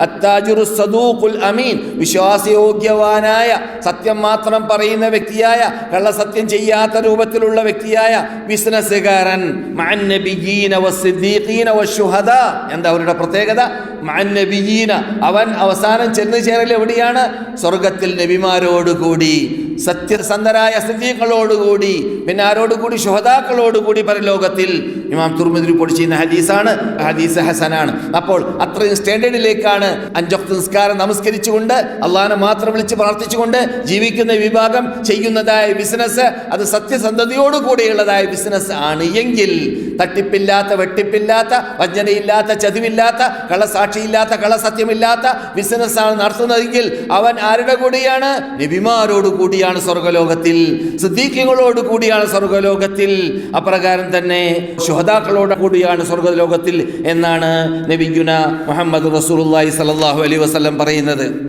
അത്താജിറു സദൂഖുൽ അമീൻ. വിശ്വാസയോഗ്യവാനായ സത്യം മാത്രം പറയുന്ന വ്യക്തിയായ കള്ളസത്യം ചെയ്യാത്ത രൂപത്തിലുള്ള വ്യക്തിയായ ബിസിനസ്സുകാരൻ വശുഹദാ. എന്താ അവരുടെ പ്രത്യേകത? മഅൻ അവൻ അവസാനം ചെന്ന് ചേരൽ എവിടെയാണ്? സ്വർഗത്തിൽ നബിമാരോടുകൂടി. സത്യസന്ധരായ സ്ഥിതികളോടുകൂടി പിന്നെ ആരോടുകൂടി ശുഹതാക്കളോടുകൂടി പരലോകത്തിൽ ഇമാം തുർമിദ് റിപ്പോർട്ട് ചെയ്യുന്ന ഹദീസാണ് ഹദീസ് ഹസനാണ്. അപ്പോൾ അത്രയും സ്റ്റാൻഡേർഡിലേക്കാണ് അഞ്ചൊക്ത് നിസ്കാരം നമസ്കരിച്ചുകൊണ്ട് അള്ളഹാനെ മാത്രം വിളിച്ച് പ്രാർത്ഥിച്ചുകൊണ്ട് ജീവിക്കുന്ന വിഭാഗം ചെയ്യുന്നതായ ബിസിനസ് അത് സത്യസന്ധതയോടുകൂടിയുള്ളതായ ബിസിനസ് ആണ്. എങ്കിൽ തട്ടിപ്പില്ലാത്ത വെട്ടിപ്പില്ലാത്ത വഞ്ചനയില്ലാത്ത ചതിവില്ലാത്ത കള്ളസാക്ഷിയില്ലാത്ത കള്ളസത്യമില്ലാത്ത ബിസിനസ്സാണ് നടത്തുന്നതെങ്കിൽ അവൻ ആരുടെ കൂടിയാണ്? നബിമാരോട് കൂടിയാണ് സ്വർഗലോകത്തിൽ. സിദ്ദീഖികളോട് കൂടിയാണ് സ്വർഗലോകത്തിൽ. അപ്രകാരം തന്നെ ശുഹദാക്കളോട് കൂടിയാണ് സ്വർഗലോകത്തിൽ എന്നാണ് നബിഗുന മുഹമ്മദ് റസൂലുള്ളാഹി സ്വല്ലല്ലാഹു അലൈഹി വസല്ലം പറയുന്നത്.